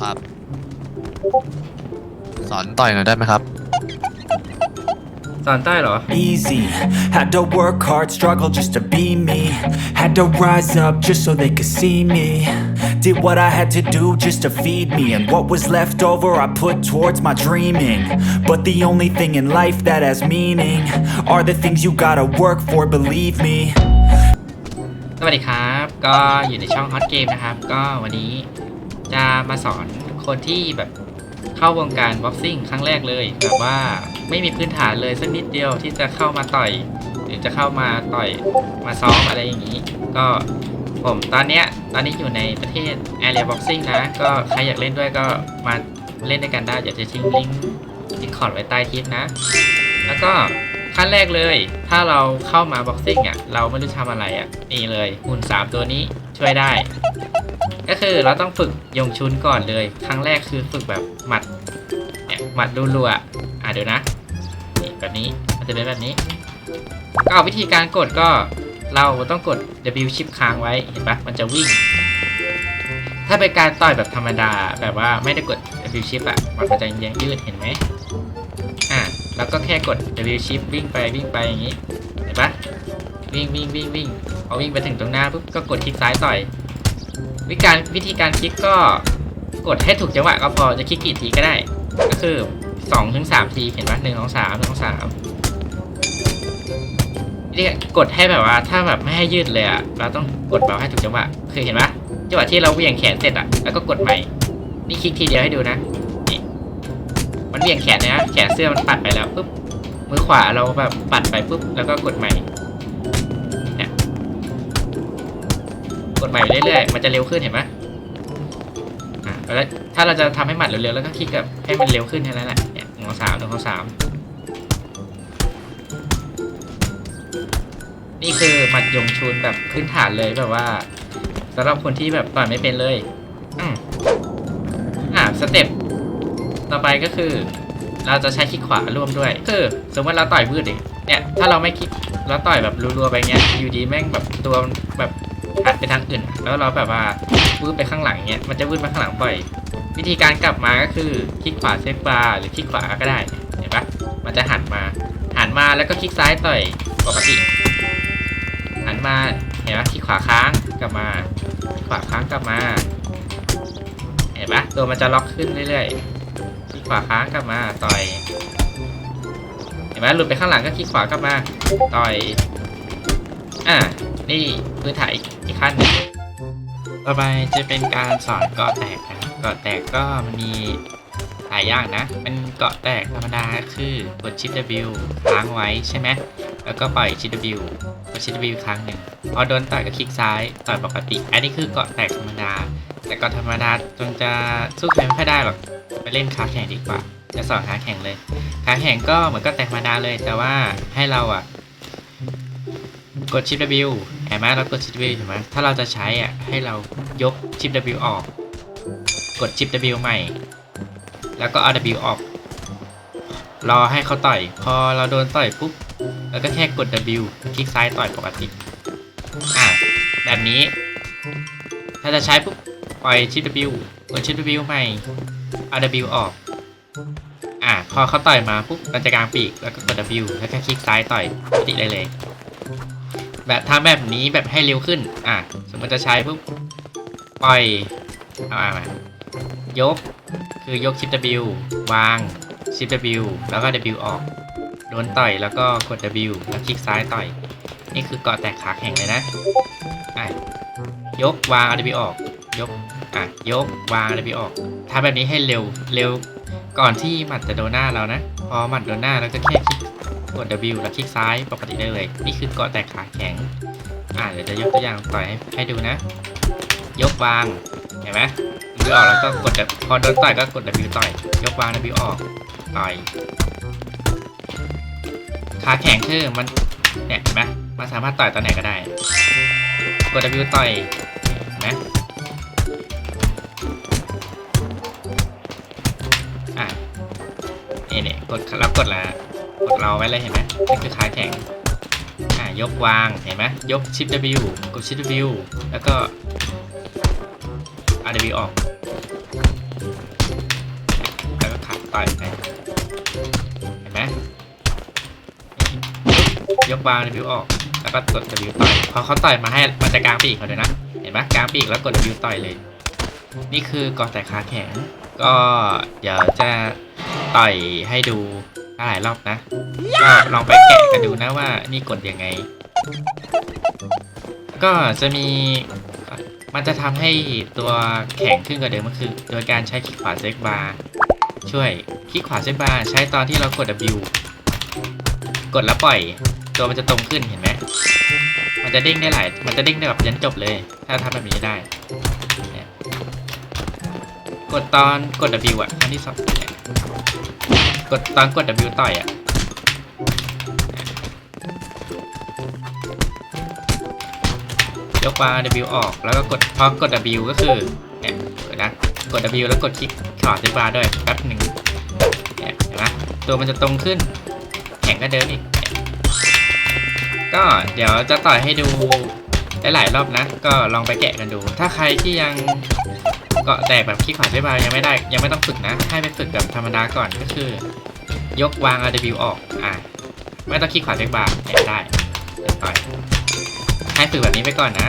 ครับ สอนต่อยหน่อยได้ไหมครับ สอนใต้เหรอ easy. Had to work hard, struggle just to be me. Had to rise up just so they could see me. Did what I had to do just to feed me. And what was left over, I put towards my dreaming. But the only thing in life that has meaning are the things you gotta work for, believe me. สวัสดีครับ ก็อยู่ในช่อง Hot Game นะครับ ก็วันนี้จะมาสอนคนที่แบบเข้าวงการบ็อกซิ่งครั้งแรกเลย แบบว่าไม่มีพื้นฐานเลยสักนิดเดียวที่จะเข้ามาต่อย หรือจะเข้ามาต่อยมาซ้อมอะไรอย่างนี้ ก็ผมตอนเนี้ยตอนนี้อยู่ในประเทศ Area Boxing นะ ก็ใครอยากเล่นด้วยก็มาเล่นด้วยกันได้เดี๋ยวจะทิ้งลิงก์ดิคอร์ดไว้ใต้คลิปนะ แล้วก็ ขั้นแรกเลย ถ้าเราเข้ามาบ็อกซิ่งอะ เราไม่รู้ทำอะไรอะ นี่เลยหุ่น 3 ตัวนี้ช่วยได้ ก็คือเราต้องฝึกยงชุนก่อนเลย ครั้งแรกคือฝึกแบบหมัด เนี่ยหมัดรัวๆอะอะเดี๋ยวนะ นี่แบบนี้ มันจะเป็นแบบนี้ ก็วิธีการกดก็เราต้องกด W shift ค้างไว้ เห็นปะมันจะวิ่ง ถ้าเป็นการต่อยแบบธรรมดา แบบว่าไม่ได้กด W shift อะ มันจะยังยืดเห็นไหม แล้วก็แค่กด W shift วิ่งไปวิ่งไปอย่างนี้ เห็นปะวิ่งวิ่งวิ่งวิ่งพอวิ่งไปถึงตรงหน้าปุ๊บก็กดคลิกซ้ายต่อย วิธีการวิธีการคลิกก็กดให้ถูกจังหวะก็พอจะคลิกกี่ทีก็ได้ ก็คือ2ถึง3ทีเห็นปะหนึ่งสองสามหนึ่งสองสามนี่กดให้แบบว่าถ้าแบบไม่ให้ยืดเลยอะเราต้องกดแบบให้ถูกจังหวะคือเห็นปะจังหวะที่เราเวี่ยงแขนเสร็จอะแล้วก็กดใหม่นี่คลิกทีเดียวให้ดูนะ มันเบี่ยงแขนนะแขนเสื้อมันปัดไปแล้วปุ๊บมือขวาเราแบบปัดไปปุ๊บแล้วก็กดใหม่เนี่ยกดใหม่เรื่อยๆมันจะเร็วขึ้นเห็นไหมอ่าแล้วถ้าเราจะทำให้หมัดเร็วๆแล้วก็คลิกกับให้มันเร็วขึ้นแค่นั้นแหละเนี่ยหนึ่งสอสามหนึ่งสอสามนี่คือหมัดยงชุนแบบพื้นฐานเลยแบบว่าสำหรับคนที่แบบต่อยไม่เป็นเลยอืมอ่าสเต็ป ต่อไปก็คือ เราจะใช้คลิกขวาร่วมด้วย คือสมมติเราต่อยวืดเองเนี่ยถ้าเราไม่คลิกเราต่อยแบบรัวๆไปเงี้ยอยู่ดีแม่งแบบตัวแบบหันไปทางอื่น แล้วเราแบบว่าวืดไปข้างหลังเงี้ยมันจะวืดไปข้างหลังบ่อย วิธีการกลับมาก็คือคลิกขวาเซฟบาร์หรือคลิกขวาก็ได้เห็นปะมันจะหันมาหันมาแล้วก็คลิกซ้ายต่อยปกติหันมาเห็นปะคลิกขวาค้างกลับมาคลิกขวาค้างกลับมาเห็นปะตัวมันจะล็อกขึ้นเรื่อยๆ ลิกขวาค้างกลับมา ต่อย เห็นไหมหลุดไปข้างหลังก็คลิกขวากลับมา ต่อย อ่า นี่พื้นฐานอีกขั้นหนึ่งต่อไปจะเป็นการสอนเกาะแตกนะเกาะแตกก็มันมีหลายอย่างนะเป็นเกาะแตกธรรมดาคือกดชิป W ค้างไว้ใช่ไหม แล้วก็ปล่อยชิป W กดชิป W ครั้งหนึ่งพอโดนต่อยก็คลิกซ้าย ต่อยปกติ อันนี้คือเกาะแตกธรรมดา แต่กาะธรรมดาจนจะสู้ใครไม่ค่อยได้หรอกไปเล่นค้าแข่งดีกว่า จะสอนค้าแข่งเลยค้าแข่งก็เหมือนก็แตกธรรมดาเลย แต่ว่าให้เราอะ กดชิป W เห็นไหมเรากดชิป W ถูกไหมถ้าเราจะใช้อะให้เรายกชิป W ออก กดชิป W ใหม่ แล้วก็เอา W ออก รอให้เขาต่อย พอเราโดนต่อยปุ๊บแล้วก็แค่กด W คลิกซ้ายต่อยปกติ อะแบบนี้ ถ้าจะใช้ปุ๊บ ปล่อยชิป W กดชิป W ใหม่เอา W ออก อะพอเขาต่อยมาปุ๊บเราจะกางปีกแล้วก็กด W แล้วก็คลิกซ้ายต่อยปกติได้เลย แบบทำแบบนี้แบบให้เร็วขึ้น อะสมมติจะใช้ปุ๊บปล่อยเอามามายก คือยกชิป W วางชิป W แล้วก็ W ออก โดนต่อยแล้วก็กด W แล้วคลิกซ้ายต่อย นี่คือเกาะแตกขาแข็งเลยนะอะยกวาง RW ออก ยก อะ ยก วาง RW ออกทำแบบนี้ให้เร็ว เร็ว ก่อนที่หมัดจะโดนหน้าเรานะ พอหมัดโดนหน้าเราก็แค่คลิกกด W แล้วคลิกซ้ายปกติได้เลย นี่คือเกาะแตกขาแข็ง อะ เดี๋ยวจะยกตัวอย่างต่อยให้ให้ดูนะ ยกวาง เห็นไหม W ออกแล้วก็กด พอโดนต่อยก็กด W ต่อย ยกวาง W ออก ต่อย ขาแข็งคือมันเนี่ยเห็นไหมมันสามารถต่อยตอนไหนก็ได้ กด W ต่อยเห็นไหม กดแล้วกดละกดเราไว้เลยเห็นไหมนี่คือขาแข็งอะยกวางเห็นไหมยกชิป W กดชิป W แล้วก็ RW ออกแล้วก็ขาต่อยไปเห็นไหมยกวาง W ออกแล้วก็กด W ต่อยพอเขาต่อยมาให้มันจะกางปีกเขาเลยนะเห็นไหมกางปีกแล้วกด W ต่อยเลย นี่คือกอแต่ขาแข็งก็เดี๋ยวจะ ต่อยให้ดูหลายรอบนะ ก็ลองไปแกะกันดูนะว่านี่กดยังไง ก็จะมีมันจะทำให้ตัวแข็งขึ้นกว่าเดิมก็คือ โดยการใช้คลิกขวาเซ็กบาร์ช่วยคลิกขวาเซ็กบาร์ใช้ตอนที่เรากด W กดแล้วปล่อย ตัวมันจะตรงขึ้นเห็นไหมมันจะเด้งได้หลาย มันจะเด้งได้แบบยันจบเลย ถ้าทำแบบนี้ได้เนี่ยกดตอนกด W อะครั้งที่สองเนี่ย กดตอนกด W ต่อยอะยกวา W ออกแล้วก็กดพอกด W ก็คือเนี่ยนะกด W แล้วกดคลิกขวาเซบาร์ด้วยแป๊บหนึ่งเนี่ยเห็นไหมตัวมันจะตรงขึ้น แข็งก็เดิมอีก ก็เดี๋ยวจะต่อยให้ดูหลายๆรอบนะ ก็ลองไปแกะกันดู ถ้าใครที่ยัง กาะแตกแบบคลิกขวาเซบาร์ยังไม่ได้ ยังไม่ต้องฝึกนะ ให้ไปฝึกแบบธรรมดาก่อนก็คือ ยกวาง RW ออกอะไม่ต้องคลิกขวาเซบาร์แกได้เดี๋ยวต่อยให้ฝึกแบบนี้ไปก่อนนะ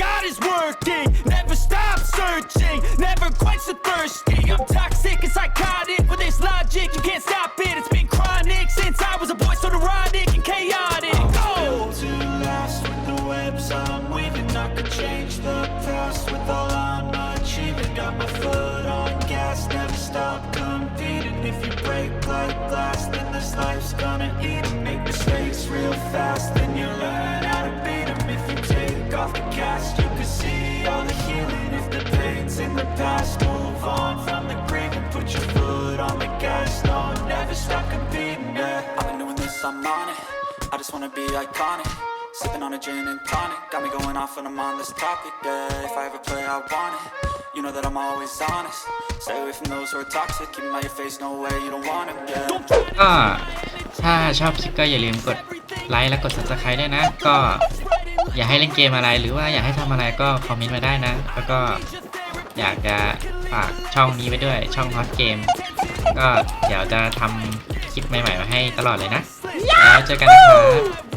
got is working. Never stop searching, never quench the thirsty. I'm toxic and psychotic with this logic. You can't stop it, it's been chronic since I was a boy, so neurotic and chaotic. Go! to last with the webs I'm weaving. I could change the past with all I'm achieving. Got my foot on gas, never stop competing. If you break like glass, then this life's gonna eat 'em. Just wanna be iconic. Sipping on a gin and tonic. Got me going off when I'm on this topic. Yeah, if I ever play, I want it. You know that I'm always honest. Stay away from those who are toxic. Keep 'em out your face, no way, you don't want it. Yeah. ก็ถ้าชอบคลิปก็อย่าลืมกดไลค์และกด subscribe ด้วยนะ ก็อยากให้เล่นเกมอะไรหรือว่าอยากให้ทำอะไรก็คอมเมนต์มาได้นะ แล้วก็อยากจะฝากช่องนี้ไว้ด้วยช่องฮอตเกมก็เดี๋ยวจะทำคลิปใหม่ๆมาให้ตลอดเลยนะ แล้วเจอกันนะครับ